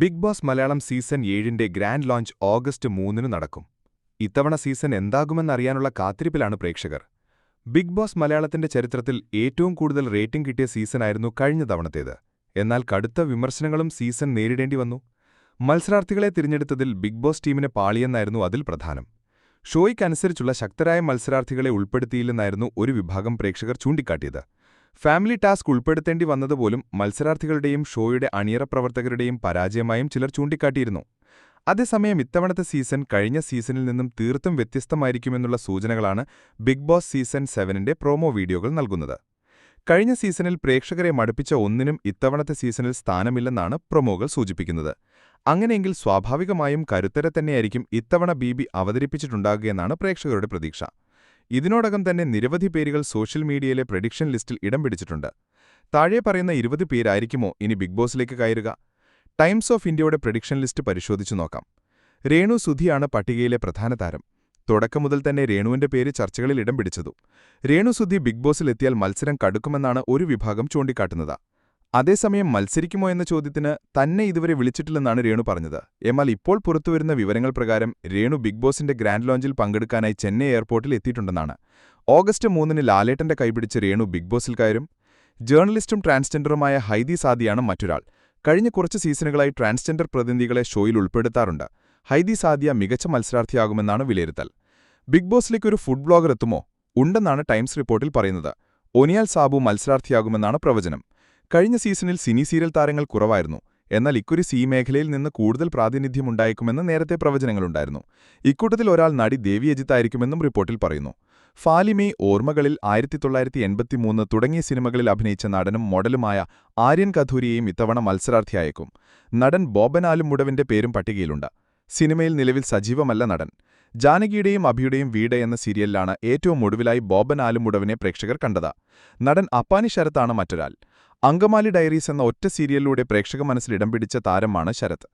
Big Boss Malayalam season ഏഴിന്റെ grand launch August മൂന്നിന് നടക്കും. ഇത്തവണ സീസൺ എന്താകുമെന്നറിയാനുള്ള കാത്തിരിപ്പിലാണ് പ്രേക്ഷകർ. ബിഗ് ബോസ് മലയാളത്തിന്റെ ചരിത്രത്തിൽ ഏറ്റവും കൂടുതൽ റേറ്റിംഗ് കിട്ടിയ സീസണായിരുന്നു കഴിഞ്ഞ തവണത്തേത്. എന്നാൽ കടുത്ത വിമർശനങ്ങളും സീസൺ നേരിടേണ്ടി വന്നു. മത്സരാർത്ഥികളെ തിരഞ്ഞെടുത്തതിൽ ബിഗ് ബോസ് ടീമിനെ പാളിയെന്നായിരുന്നു അതിൽ പ്രധാനം. ഷോയ്ക്കനുസരിച്ചുള്ള ശക്തരായ മത്സരാർത്ഥികളെ ഉൾപ്പെടുത്തിയില്ലെന്നായിരുന്നു ഒരു വിഭാഗം പ്രേക്ഷകർ ചൂണ്ടിക്കാട്ടിയത്. ഫാമിലി ടാസ്ക് ഉൾപ്പെടുത്തേണ്ടി വന്നതുപോലും മത്സരാർത്ഥികളുടെയും ഷോയുടെ അണിയറ പ്രവർത്തകരുടെയും പരാജയമായും ചിലർ ചൂണ്ടിക്കാട്ടിയിരുന്നു. അതേസമയം ഇത്തവണത്തെ സീസൺ കഴിഞ്ഞ സീസണിൽ നിന്നും തീർത്തും വ്യത്യസ്തമായിരിക്കുമെന്നുള്ള സൂചനകളാണ് ബിഗ് ബോസ് സീസൺ സെവനിന്റെ പ്രോമോ വീഡിയോകൾ നൽകുന്നത്. കഴിഞ്ഞ സീസണിൽ പ്രേക്ഷകരെ മടുപ്പിച്ച ഒന്നിനും ഇത്തവണത്തെ സീസണിൽ സ്ഥാനമില്ലെന്നാണ് പ്രൊമോകൾ സൂചിപ്പിക്കുന്നത്. അങ്ങനെയെങ്കിൽ സ്വാഭാവികമായും കരുത്തരെ തന്നെയായിരിക്കും ഇത്തവണ ബി അവതരിപ്പിച്ചിട്ടുണ്ടാകുകയെന്നാണ് പ്രേക്ഷകരുടെ പ്രതീക്ഷ. ഇതിനോടകം തന്നെ നിരവധി പേരുകൾ സോഷ്യൽ മീഡിയയിലെ പ്രഡിക്ഷൻ ലിസ്റ്റിൽ ഇടം പിടിച്ചിട്ടുണ്ട്. താഴെ പറയുന്ന ഇരുപത് പേരായിരിക്കുമോ ഇനി ബിഗ് ബോസിലേക്ക് കയറുക? ടൈംസ് ഓഫ് ഇന്ത്യയുടെ പ്രഡിക്ഷൻ ലിസ്റ്റ് പരിശോധിച്ചു നോക്കാം. രേണു സുധിയാണ് പട്ടികയിലെ പ്രധാന താരം. തുടക്കം മുതൽ തന്നെ രേണുവിന്റെ പേര് ചർച്ചകളിൽ ഇടം പിടിച്ചതു. രേണു സുധി ബിഗ് ബോസിലെത്തിയാൽ മത്സരം കടുക്കുമെന്നാണ് ഒരു വിഭാഗം ചൂണ്ടിക്കാട്ടുന്നത്. അതേസമയം മത്സരിക്കുമോ എന്ന ചോദ്യത്തിന് തന്നെ ഇതുവരെ വിളിച്ചിട്ടില്ലെന്നാണ് രേണു പറഞ്ഞത്. എന്നാൽ ഇപ്പോൾ പുറത്തുവരുന്ന വിവരങ്ങൾ പ്രകാരം രേണു ബിഗ് ബോസിന്റെ ഗ്രാൻഡ് ലോഞ്ചിൽ പങ്കെടുക്കാനായി ചെന്നൈ എയർപോർട്ടിൽ എത്തിയിട്ടുണ്ടെന്നാണ്. ഓഗസ്റ്റ് മൂന്നിന് ലാലേട്ടന്റെ കൈപിടിച്ച് രേണു ബിഗ് ബോസിൽ കയറും. ജേർണലിസ്റ്റും ട്രാൻസ്ജെൻഡറുമായ ഹൈദി സാദിയാണ് മറ്റൊരാൾ. കഴിഞ്ഞ കുറച്ച് സീസണുകളായി ട്രാൻസ്ജെൻഡർ പ്രതിനിധികളെ ഷോയിൽ ഉൾപ്പെടുത്താറുണ്ട്. ഹൈദി സാദിയ മികച്ച മത്സരാർത്ഥിയാകുമെന്നാണ് വിലയിരുത്തൽ. ബിഗ് ബോസിലേക്ക് ഒരു ഫുഡ് ബ്ലോഗർ എത്തുമോ? ഉണ്ടെന്നാണ് ടൈംസ് റിപ്പോർട്ടിൽ പറയുന്നത്. ഒനിയാൽ സാബു മത്സരാർത്ഥിയാകുമെന്നാണ് പ്രവചനം. കഴിഞ്ഞ സീസണിൽ സിനി സീരിയൽ താരങ്ങൾ കുറവായിരുന്നു. എന്നാൽ ഇക്കുറി സി മേഖലയിൽ നിന്ന് കൂടുതൽ പ്രാതിനിധ്യമുണ്ടായേക്കുമെന്ന് നേരത്തെ പ്രവചനങ്ങളുണ്ടായിരുന്നു. ഇക്കൂട്ടത്തിൽ ഒരാൾ നടി ദേവി അജിത്തായിരിക്കുമെന്നും റിപ്പോർട്ടിൽ പറയുന്നു. ഫാലിമേ ഓർമ്മകളിൽ ആയിരത്തി തൊള്ളായിരത്തി എൺപത്തിമൂന്ന് തുടങ്ങിയ സിനിമകളിൽ അഭിനയിച്ച നടനും മോഡലുമായ ആര്യൻ കഥൂരിയെയും ഇത്തവണ മത്സരാർത്ഥിയായേക്കും. നടൻ ബോബൻ മുടവിന്റെ പേരും പട്ടികയിലുണ്ട്. സിനിമയിൽ നിലവിൽ സജീവമല്ല നടൻ. ജാനകിയുടെയും അഭിയുടെയും വീട് എന്ന സീരിയലിലാണ് ഏറ്റവും ഒടുവിലായി ബോബൻ ആലുമുടവിനെ പ്രേക്ഷകർ കണ്ടത്. നടൻ അപ്പാനി ശരത്താണ് മറ്റൊരാൾ. അങ്കമാലി ഡയറീസ് എന്ന ഒറ്റ സീരിയലിലൂടെ പ്രേക്ഷക മനസ്സിൽ ഇടം പിടിച്ച താരമാണ് ശരത്.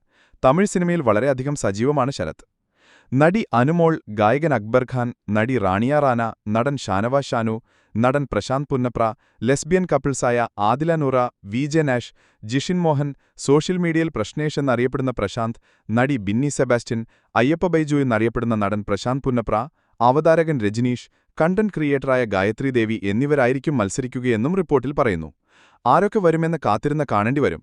തമിഴ് സിനിമയിൽ വളരെയധികം സജീവമാണ് ശരത്. നടി അനുമോൾ ഗായകൻ അക്ബർ ഖാൻ നടി റാണിയ റാന നടൻ ഷാനവാസ് ഷാനു നടൻ Prashant Punnapra lesbian കപ്പിൾസായ Adila Noora V J Nash Jishin Mohan social മീഡിയയിൽ പ്രശ്നേഷ് എന്നറിയപ്പെടുന്ന പ്രശാന്ത് നടി ബിന്നി സെബാസ്റ്റ്യൻ അയ്യപ്പ ബൈജു എന്നറിയപ്പെടുന്ന നടൻ പ്രശാന്ത് പുന്നപ്ര അവതാരകൻ രജനീഷ് കണ്ടന്റ് ക്രിയേറ്ററായ ഗായത്രി ദേവി എന്നിവരായിരിക്കും മത്സരിക്കുകയെന്നും റിപ്പോർട്ടിൽ പറയുന്നു. ആരൊക്കെ വരുമെന്ന് കാത്തിരുന്ന് കാണേണ്ടി വരും